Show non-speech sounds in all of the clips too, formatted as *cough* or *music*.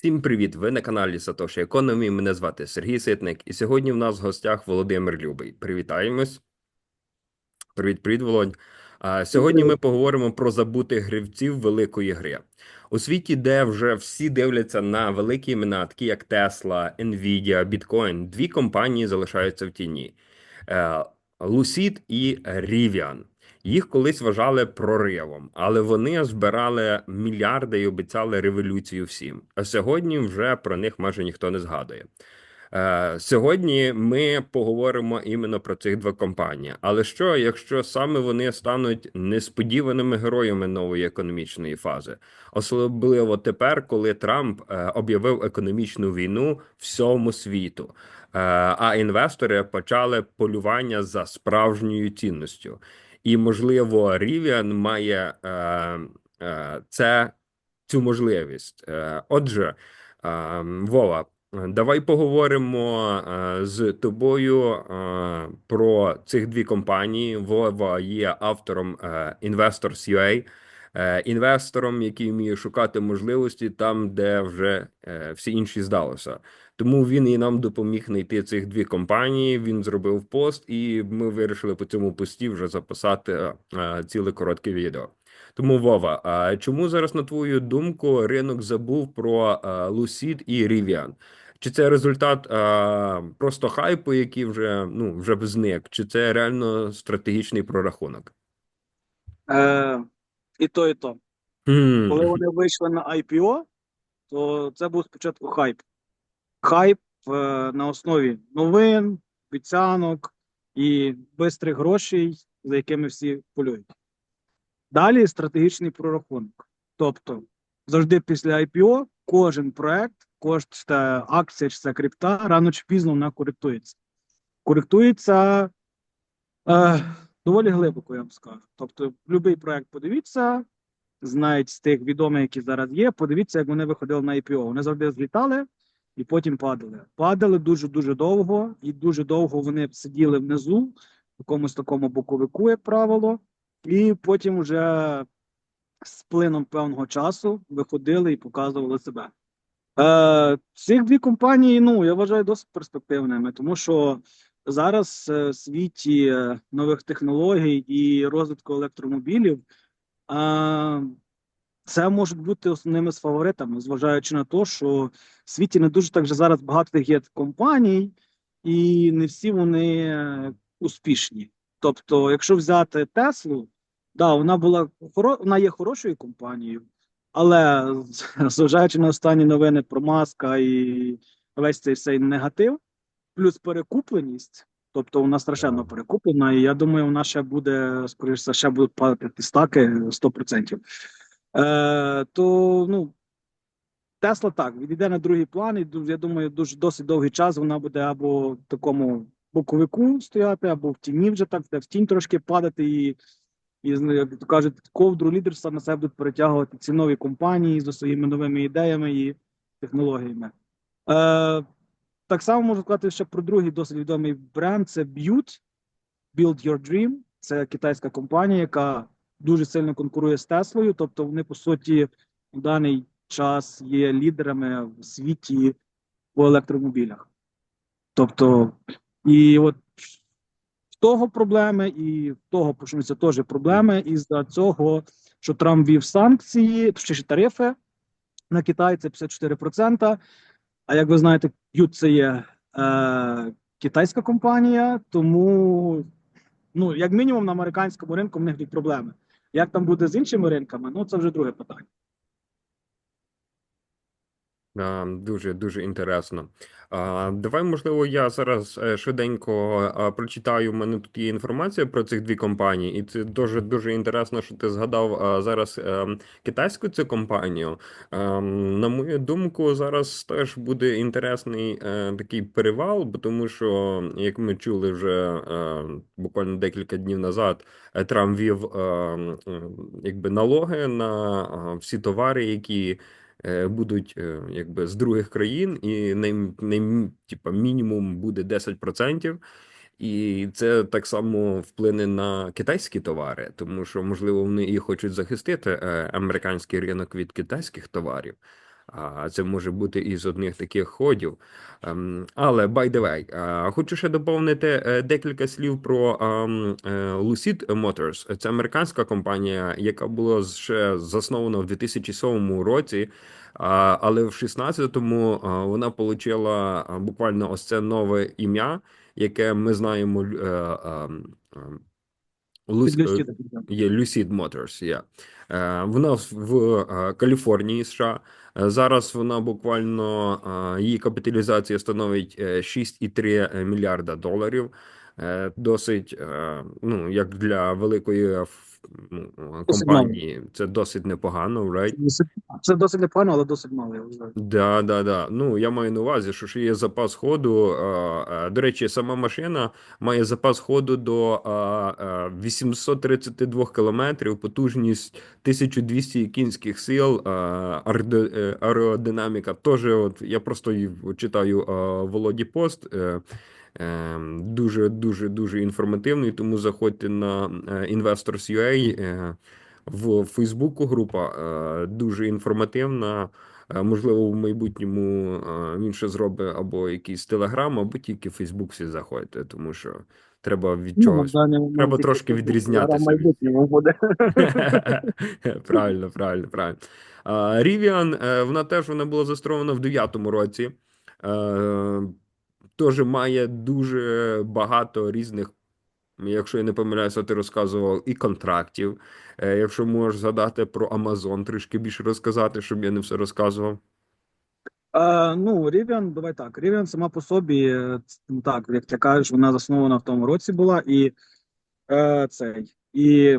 Всім привіт! Ви на каналі Сатоші Економі. Мене звати Сергій Ситник, і сьогодні в нас в гостях Володимир Любий. Привітаємось. Привіт, привіт, Володь. А сьогодні ми поговоримо про забутих гравців великої гри. У світі, де вже всі дивляться на великі імена, такі як Tesla, Nvidia, Bitcoin, дві компанії залишаються в тіні: Е, Lucid і Rivian. Їх колись вважали проривом, але вони збирали мільярди і обіцяли революцію всім. А сьогодні вже про них майже ніхто не згадує. Е, Сьогодні ми поговоримо іменно про цих дві компанії. Але що, якщо саме вони стануть несподіваними героями нової економічної фази, особливо тепер, коли Трамп е, об'явив економічну війну всьому світу, е, а інвестори почали полювання за справжньою цінністю. І, можливо, Rivian має е, е, це цю можливість. Е, отже, Вова, давай поговоримо з тобою про цих дві компанії. Вова є автором Investors.ua, інвестором, який вміє шукати можливості там, де вже всі інші здалося. Тому він і нам допоміг знайти цих дві компанії. Він зробив пост, і ми вирішили по цьому пості вже записати е, ціле коротке відео. Тому Вова, а чому зараз, на твою думку, ринок забув про е, Lucid і Rivian? Чи це результат е, просто хайпу, який вже ну вже зник, чи це реально стратегічний прорахунок? Е, і то, і то. Хм. Коли вони вийшли на IPO, то це був спочатку хайп. Хайп е, на основі новин, обіцянок і бистрих грошей, за якими всі полюють. Далі стратегічний прорахунок. Тобто, завжди після IPO кожен проект, кожна акція чи це крипта, рано чи пізно вона коректується. Коректується е, доволі глибоко, я вам скажу. Тобто, будь-який проект подивіться, знають з тих відомих, які зараз є. Подивіться, як вони виходили на IPO. Вони завжди злітали і потім падали. Падали дуже дуже довго, і дуже довго вони сиділи внизу, в якомусь такому боковику, як правило, і потім вже з плином певного часу виходили і показували себе. Е, Цих дві компанії, ну я вважаю досить перспективними, тому що зараз е, в світі е, нових технологій і розвитку електромобілів а, це можуть бути основними з фаворитами, зважаючи на те, що в світі не дуже так же зараз багато є компаній, і не всі вони успішні. Тобто, якщо взяти Теслу, да, вона була вона є хорошою компанією, але зважаючи на останні новини про маска і весь цей цей негатив, плюс перекупленість. Тобто вона страшенно перекуплена, і я думаю, вона ще буде, скоріше, ще будуть падати стаки 100%. Е, То ну, Тесла так, відійде на другий план, і я думаю, дуже досить довгий час вона буде або в такому боковику стояти, або в тіні вже так, де в тінь трошки падати, і, і як то кажуть, ковдру лідерства на себе будуть перетягувати ці нові компанії зі своїми новими ідеями і технологіями. Е, так само можу сказати ще про другий досить відомий бренд це Butte, Build Your Dream. Це китайська компанія, яка дуже сильно конкурує з Теслою. Тобто вони, по суті, в даний час є лідерами в світі по електромобілях. Тобто, і от в того проблеми, і в того почнуться теж проблеми із-за цього, що Трамп ввів санкції, точніше тарифи на Китай, це 54%. А як ви знаєте, Ют це є е, китайська компанія, тому ну, як мінімум на американському ринку в них будуть проблеми. Як там буде з іншими ринками, ну це вже друге питання. А, Дуже дуже інтересно. Давай, можливо, я зараз е, швиденько прочитаю. У мене тут є інформація про цих дві компанії, і це дуже дуже інтересно, що ти згадав зараз ем, китайську цю компанію. Ем, На мою думку, зараз теж буде інтересний е, такий перевал, бо тому що, як ми чули вже е, буквально декілька днів назад, е, Трамп ввів е, е, якби налоги на е, всі товари, які е, будуть е, якби з других країн, і ним най, типа, мінімум буде 10%. І це так само вплине на китайські товари, тому що, можливо, вони і хочуть захистити е, американський ринок від китайських товарів. А це може бути із одних таких ходів. Ем, Але by the way, е, хочу ще доповнити е, декілька слів про ем, е, Lucid Motors. Це американська компанія, яка була ще заснована в 2007 році. Але в 16-му вона отримала буквально ось це нове ім'я, яке ми знаємо. Так. Є Lucid Motors, є. Е, Вона в, е, Каліфорнії, США. Е, Зараз вона буквально її капіталізація становить е, 6,3 мільярда доларів. Досить, ну, як для великої е, ну, Досить компанії, це досить непогано, right? Це досить непогано, але досить мало, я вважаю. Да, да, да. Ну, я маю на увазі, що ще є запас ходу. е, е, До речі, сама машина має запас ходу до е, е, 832 кілометрів, потужність 1200 кінських сил, е, е, аеродинаміка. Теж, от я просто читаю е, Володі пост. Е, е, Дуже, дуже, дуже інформативний, тому заходьте на е, Investors.ua. е, В Фейсбуку група е, дуже інформативна. Можливо, в майбутньому він ще зробить або якийсь телеграм, або тільки Фейсбук всі заходьте, тому що треба від Ну, чогось. в момент треба трошки відрізнятися в майбутньому буде. *laughs* Правильно, правильно, правильно. Е, вона теж вона була заснована в 9-му році. Теж має дуже багато різних, якщо я не помиляюся, ти розказував, і контрактів. Е, Якщо можеш згадати про Amazon, трішки більше розказати, щоб я не все розказував. Е, ну, Rivian, давай так. Rivian сама по собі, е, ну, так, як ти кажеш, вона заснована в тому році була, і е, цей. І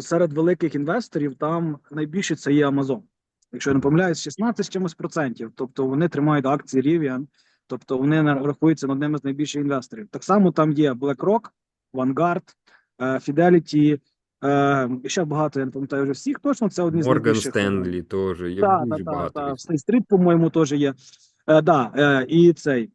серед великих інвесторів там найбільше це є Amazon. Якщо я не помиляюсь, 16 чимось процентів. Тобто вони тримають акції Rivian, тобто вони рахуються одним з найбільших інвесторів. Так само там є BlackRock, Vanguard, е, Fidelity, е, і ще багато, я не пам'ятаю вже всіх точно, це одні з найбільших. е, Стенлі теж є Так, дуже так, багато. різних. Street, по-моєму, теж є. Е, да, е, і цей.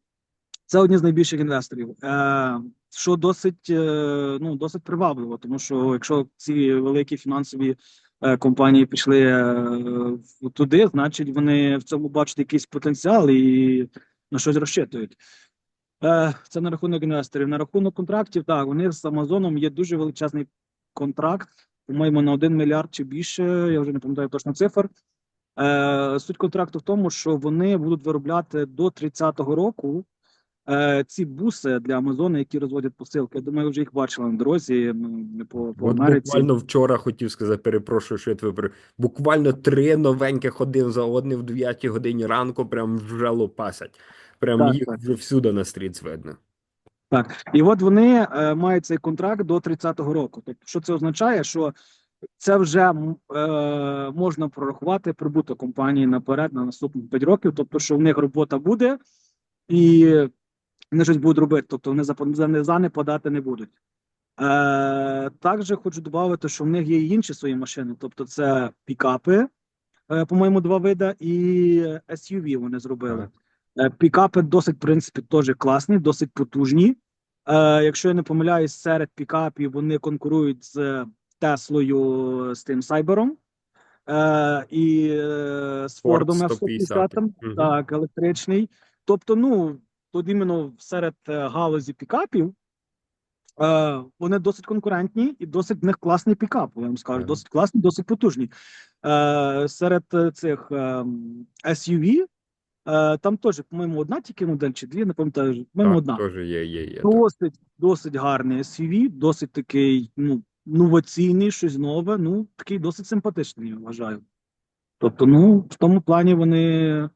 Це одні з найбільших інвесторів. Е, що досить, е, ну, досить привабливо, тому що якщо ці великі фінансові е, компанії пішли е, туди, значить вони в цьому бачать якийсь потенціал і на щось розчитують. Е, це на рахунок інвесторів. На рахунок контрактів, так, вони з Амазоном є дуже величезний контракт, по-моєму, на 1 мільярд чи більше, я вже не пам'ятаю точно цифр. Е, суть контракту в тому, що вони будуть виробляти до 30-го року е, ці буси для Амазону, які розводять посилки. Я думаю, вже їх бачили на дорозі по, по От Америці. буквально вчора хотів сказати, перепрошую, що я тебе пере- Буквально три новенькі ходив за одним в 9 годині ранку, прям вже лопасять. Прям Так, їх так. вже всюди на стріц видно. Так, і от вони е, мають цей контракт до 30-го року. Тобто, що це означає, що це вже е, можна прорахувати прибуток компанії наперед на наступні 5 років. Тобто, що в них робота буде, і вони щось будуть робити. Тобто, вони за, за, не- за не подати не будуть. Е, також хочу додати, що в них є і інші свої машини. Тобто, це пікапи, е, по-моєму, два вида, і SUV вони зробили. Е, Пікапи досить, в принципі, теж класні, досить потужні. Е, якщо я не помиляюсь, серед пікапів вони конкурують з Теслою, з тим Сайбером е, і е, з Фордом F-150, Мгм. так, електричний. Тобто, ну, тут іменно серед е, галузі пікапів е, вони досить конкурентні і досить в них класний пікап, я вам скажу. Досить класні, досить потужні. Е, серед е, цих ем, SUV Е, там теж, по-моєму, одна тільки модель чи дві, не пам'ятаю, по-моєму, одна. теж є, є, є. так. Досить, досить гарний SUV, досить такий, ну, новаційний, щось нове, ну, такий досить симпатичний, я вважаю. Тобто, ну, в тому плані вони,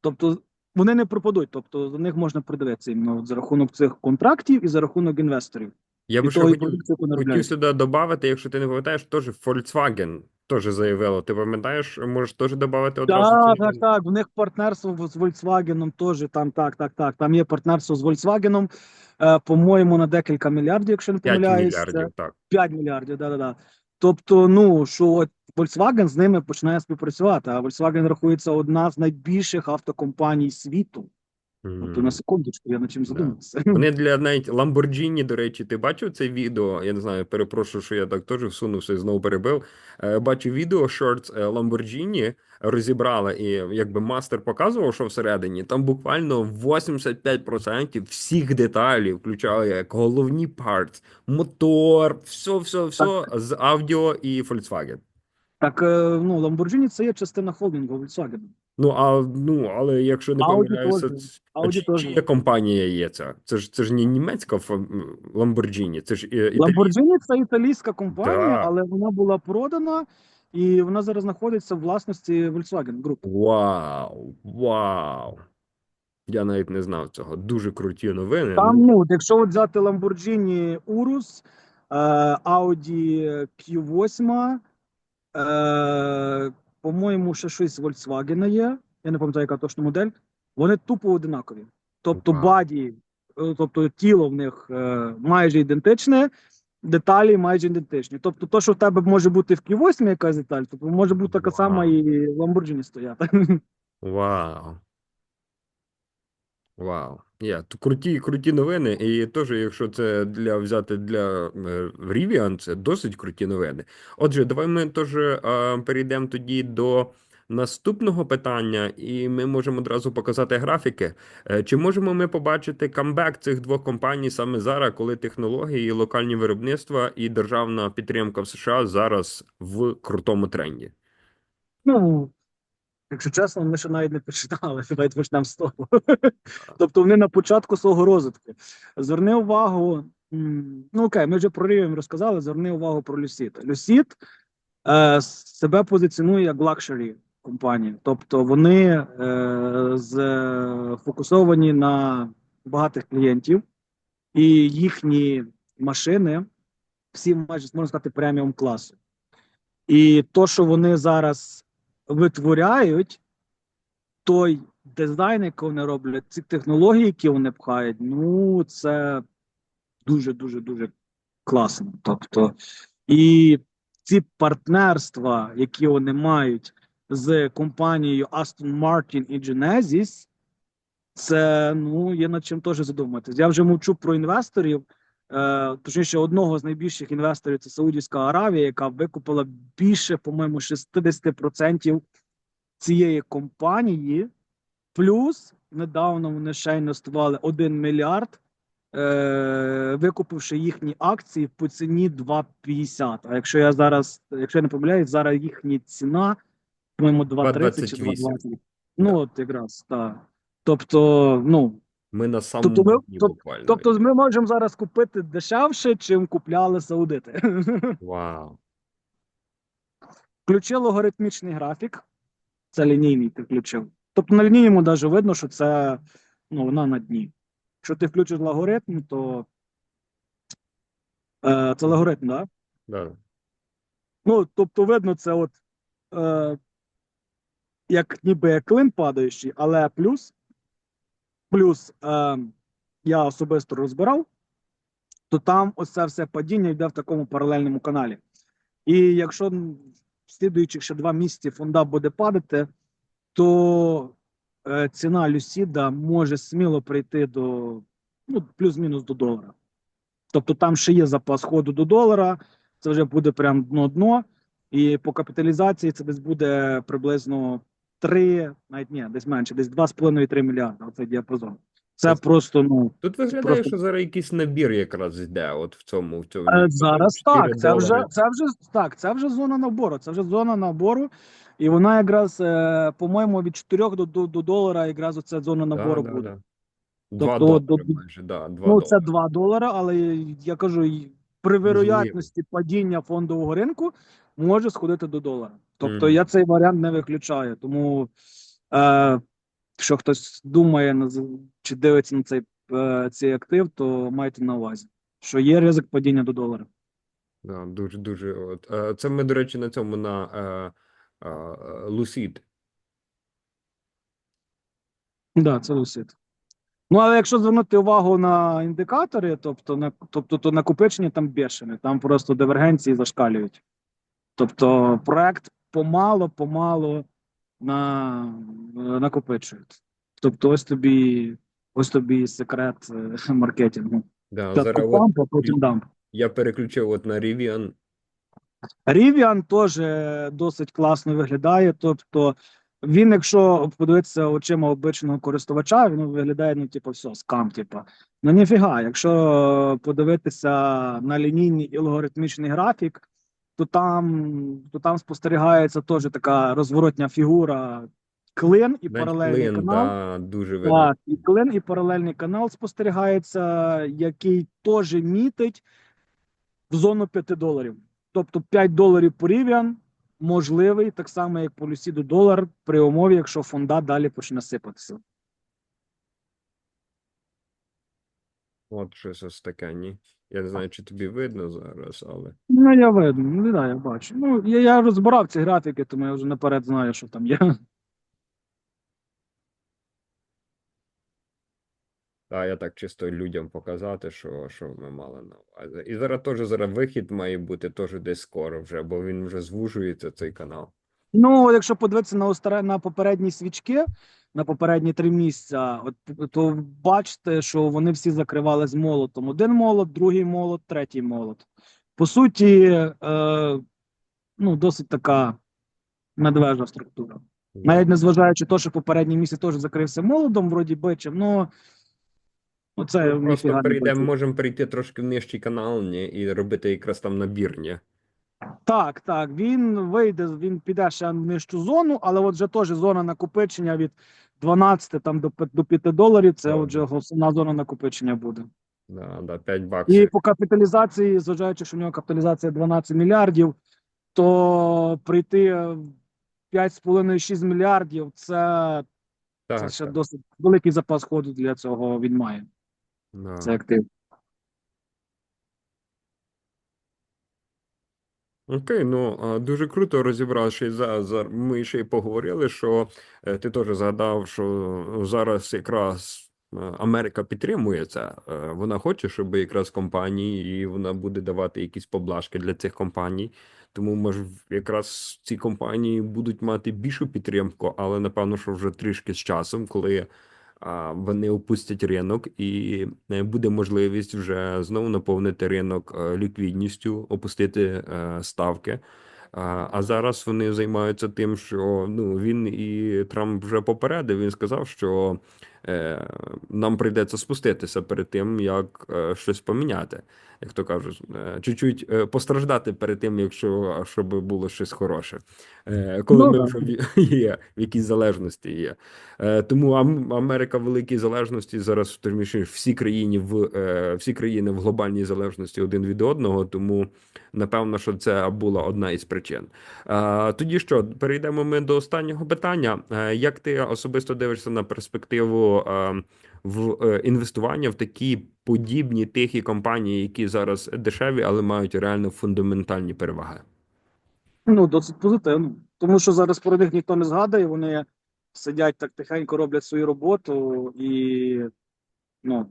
тобто, вони не пропадуть, тобто за них можна придивитися іменно за рахунок цих контрактів і за рахунок інвесторів. Я би ще хотів, хотів сюди додати, якщо ти не пам'ятаєш, теж Volkswagen теж заявило. Ти пам'ятаєш, можеш теж додати одразу? Так, так, так. В них партнерство з Volkswagen теж там, так, так, так. Там є партнерство з Volkswagen, е, по-моєму, на декілька мільярдів, якщо не 5 помиляюсь. Це мільярдів, так. 5 мільярдів, да, да, да. Тобто, ну що от Volkswagen з ними починає співпрацювати, а Volkswagen рахується одна з найбільших автокомпаній світу. Тобто, на секундочку, я над чим задумався. Вони *laughs* для навіть Lamborghini, до речі, ти бачив це відео? Я не знаю, перепрошую, що я так теж всунувся і знову перебив. Е, Бачу відео shorts е, Lamborghini. розібрала, і якби мастер показував, що всередині, там буквально 85% всіх деталей, включали як головні парts, мотор, все, все, все з аудіо і Volkswagen. Так, е, ну, Lamborghini це є частина холдингу Volkswagen. Ну, а ну, але якщо не Audi помиляюся, теж. Audi чи, теж. чия компанія є ця? Це ж це ж не німецька Lamborghini, це ж італійська. Lamborghini це італійська компанія, Да. але вона була продана і вона зараз знаходиться в власності Volkswagen Group. Вау, вау. Я навіть не знав цього. Дуже круті новини. Там, ну, якщо от взяти Lamborghini Urus, е, Audi Q8, е, по-моєму, ще щось з Volkswagen є. Я не пам'ятаю, яка точно модель. Вони тупо одинакові. Тобто Вау. баді, е, тобто тіло в них е, майже ідентичне, деталі майже ідентичні. Тобто, то, що в тебе може бути в Q8 якась деталь, тобто може бути така сама і в Lamborghini стояти. Вау. Вау. Я, то круті, круті новини. І теж, якщо це для взяти для е, Rivian, це досить круті новини. Отже, давай ми теж е, перейдемо тоді до наступного питання, і ми можемо одразу показати графіки. Е, Чи можемо ми побачити камбек цих двох компаній саме зараз, коли технології, локальні виробництва і державна підтримка в США зараз в крутому тренді? Ну, якщо чесно, ми ще навіть не почитали, *laughs* давайте почнемо з того. *laughs* Тобто вони на початку свого розвитку. Зверни увагу, ну окей, ми вже про Rivian розказали, зверни увагу про Lucid. Lucid е, себе позиціонує як лакшері компанія. Тобто вони е, сфокусовані на багатих клієнтів, і їхні машини всі майже можна сказати преміум класу. І то, що вони зараз витворяють, той дизайн, який вони роблять, ці технології, які вони пхають, ну це дуже дуже дуже класно. Тобто, і ці партнерства, які вони мають з компанією Aston Martin і Genesis, це ну є над чим теж задуматись. Я вже мовчу про інвесторів. Е, точніше, одного з найбільших інвесторів це Саудівська Аравія, яка викупила більше, по-моєму, 60% цієї компанії. Плюс недавно вони ще інвестували 1 мільярд, е, викупивши їхні акції по ціні 2,50. А якщо я зараз, якщо я не помиляюсь, зараз їхня ціна, по-моєму, 2,30 чи 2,28. 2,20. Ну, от якраз так. Тобто, ну, Ми на самому Тобто ми- дні тоб- буквально. тобто ми можемо зараз купити дешевше, чим купляли саудити. *laughs* Вау. Включи логаритмічний графік. Це лінійний ти включив. Тобто на лінійному навіть видно, що це ну, вона на дні. Якщо ти включиш логаритм, то е, це логаритм, так? Да? Да. Ну, тобто, видно, це от е, як ніби клин падаючий, але плюс, плюс е, я особисто розбирав, то там ось це все падіння йде в такому паралельному каналі. І якщо в слідуючих ще два місяці фонда буде падати, то е, ціна Люсіда може сміло прийти до ну, плюс-мінус до долара. Тобто там ще є запас ходу до долара, це вже буде прям дно-дно. І по капіталізації це десь буде приблизно 3, навіть ні, десь менше, десь 2,5-3 мільярда. Оцей діапазон. Це просто ну Тут виглядає, Просто- що зараз якийсь набір якраз йде от в цьому. В цьому Е, Зараз так. Це вже це вже так. Це вже зона набору. Це вже зона набору, і вона якраз, е, по-моєму, від 4 до, до, до долара якраз оця зона набору да, буде. да. Два Тобто, долари до- майже, да, два Ну, це 2 долара, але я кажу, при вероятності падіння фондового ринку може сходити до долара. Тобто Мгм. я цей варіант не виключаю. Тому, е, якщо хтось думає чи дивиться на цей, е, цей актив, то майте на увазі, що є ризик падіння до долара. Да, дуже, дуже. От. Е, Це ми, до речі, на цьому на е, е, Lucid. Да, це Lucid. Ну, але якщо звернути увагу на індикатори, тобто на тобто то накопичення там бешене, там просто дивергенції зашкалюють. Тобто проект помало, помало на, накопичують. Тобто, ось тобі, ось тобі секрет е, *laughs* маркетингу. Да, Спочатку зараз от а потім дамп. я переключив от на Rivian. Rivian теж е, досить класно виглядає. Тобто, він, якщо подивитися очима обичного користувача, він виглядає, ну, типу, все, скам, типу. Ну ніфіга, якщо подивитися на лінійний і логарифмічний графік, то там, то там спостерігається теж така розворотня фігура, клин і Навіть паралельний клин, канал. да, дуже видно. Так, і клин, і паралельний канал спостерігається, який теж мітить в зону 5 доларів. Тобто 5 доларів по Rivian можливий, так само, як по Lucid долар, при умові, якщо фонда далі почне сипатися. От щось ось таке, ні. Я не знаю, чи тобі видно зараз, але. Ну, я видно, ну, да, я бачу. Ну, я, я розбирав ці графіки, тому я вже наперед знаю, що там є. Та я так чисто людям показати, що, що ми мали на увазі. І зараз теж зараз вихід має бути теж десь скоро вже, бо він вже звужується цей канал. Ну, якщо подивитися на на попередні свічки, на попередні три місяця, от, то бачите, що вони всі закривали з молотом. Один молот, другий молот, третій молот. По суті, е, ну, досить така медвежа структура. Навіть незважаючи те, що попередній місяць теж закрився молодом, вроді бичем, ну оце Ми Просто не перейдемо, працює. можемо перейти трошки в нижчий канал, ні, і робити якраз там набір, ні. Так, так, він вийде, він піде ще в нижчу зону, але от вже теж зона накопичення від 12 там до, до 5 доларів, це отже основна зона накопичення буде. Да, да, 5 І по капіталізації, зважаючи, що в нього капіталізація 12 мільярдів, то прийти 5,5-6 мільярдів це, це ще так. досить великий запас ходу для цього він має. Да. Це актив. Окей, ну а, дуже круто розібравши за, за ми ще й поговорили, що е, ти теж згадав, що зараз якраз е, Америка підтримує це. Вона хоче, щоб якраз компанії, і вона буде давати якісь поблажки для цих компаній. Тому може якраз ці компанії будуть мати більшу підтримку, але напевно, що вже трішки з часом, коли вони опустять ринок, і е, буде можливість вже знову наповнити ринок е, ліквідністю, опустити е, ставки. А, зараз вони займаються тим, що ну він і Трамп вже попередив. Він сказав, що нам прийдеться спуститися перед тим, як щось поміняти. Як то кажуть, е, чуть-чуть е, постраждати перед тим, якщо щоб було щось хороше. Е, коли Ну, ми вже в- *laughs* є в якійсь залежності є. Тому Америка в великій залежності зараз, точніше, всі країни в всі країни в глобальній залежності один від одного. Тому напевно, що це була одна із причин. Тоді що перейдемо ми до останнього питання. Як ти особисто дивишся на перспективу в е, інвестування в такі подібні тихі компанії, які зараз дешеві, але мають реально фундаментальні переваги? Ну, досить позитивно. Тому що зараз про них ніхто не згадує, вони сидять так тихенько, роблять свою роботу, і ну,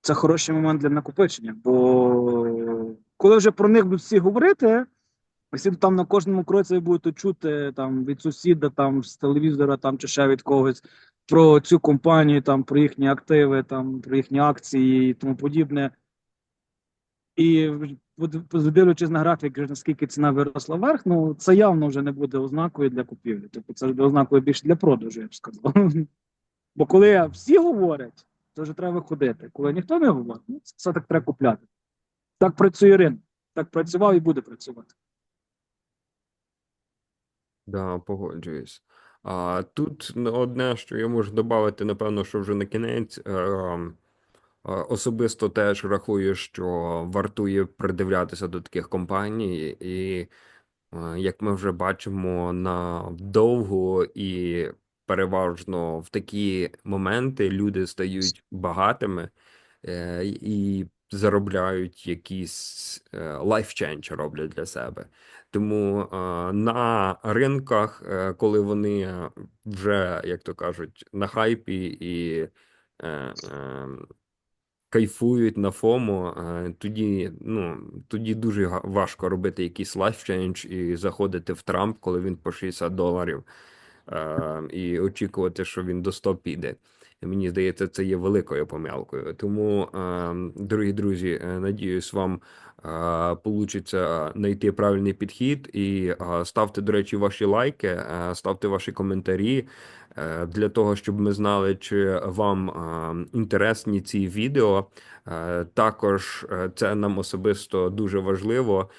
це хороший момент для накопичення. Бо коли вже про них будуть всі говорити, всі там на кожному кроці будуть чути там від сусіда, там з телевізора, там чи ще від когось про цю компанію, там про їхні активи, там про їхні акції і тому подібне. І дивлячись на графік, наскільки ціна виросла вверх, ну це явно вже не буде ознакою для купівлі. Тобто це буде ознакою більше для продажу, я б сказав. *laughs* Бо коли всі говорять, то вже треба виходити. Коли ніхто не говорить, ну все так треба купляти. Так працює ринок. Так працював і буде працювати. Да, погоджуюсь. А тут одне, що я можу додати, напевно, що вже на кінець. е, е, Особисто теж рахую, що вартує придивлятися до таких компаній, і е, як ми вже бачимо, на довго і переважно в такі моменти люди стають багатими і заробляють якісь change роблять для себе. Тому е, на ринках, е, коли вони вже, як то кажуть, на хайпі і е, е, кайфують на ФОМО, тоді, ну, тоді дуже важко робити якийсь change і заходити в Трамп, коли він по 60 доларів. Е, і очікувати, що він до 100 піде. Мені здається, це є великою помилкою. Тому, е, дорогі друзі, е, надіюсь, вам получиться знайти правильний підхід і ставте, до речі, ваші лайки, ставте ваші коментарі для того, щоб ми знали, чи вам інтересні ці відео. Також це нам особисто дуже важливо,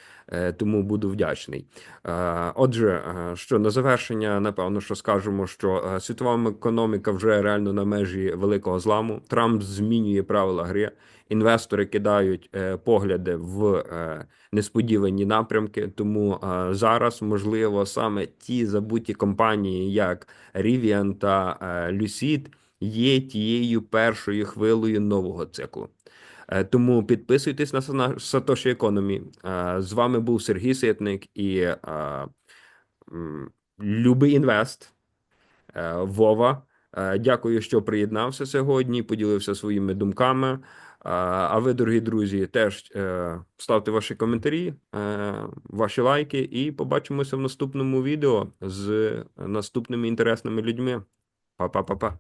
тому буду вдячний. Е, Отже, е, що на завершення, напевно, що скажемо, що е, світова економіка вже реально на межі великого зламу. Трамп змінює правила гри. Інвестори кидають е, погляди в е, несподівані напрямки. Тому е, зараз можливо саме ті забуті компанії, як Rivian та е, Lucid, є тією першою хвилею нового циклу. Е, Тому підписуйтесь на Satoshi Economy. Е, З вами був Сергій Ситник і е, Любий інвест Вова. Дякую, що приєднався сьогодні, поділився своїми думками. А ви, дорогі друзі, теж ставте ваші коментарі, ваші лайки, і побачимося в наступному відео з наступними інтересними людьми. Па-па-па-па.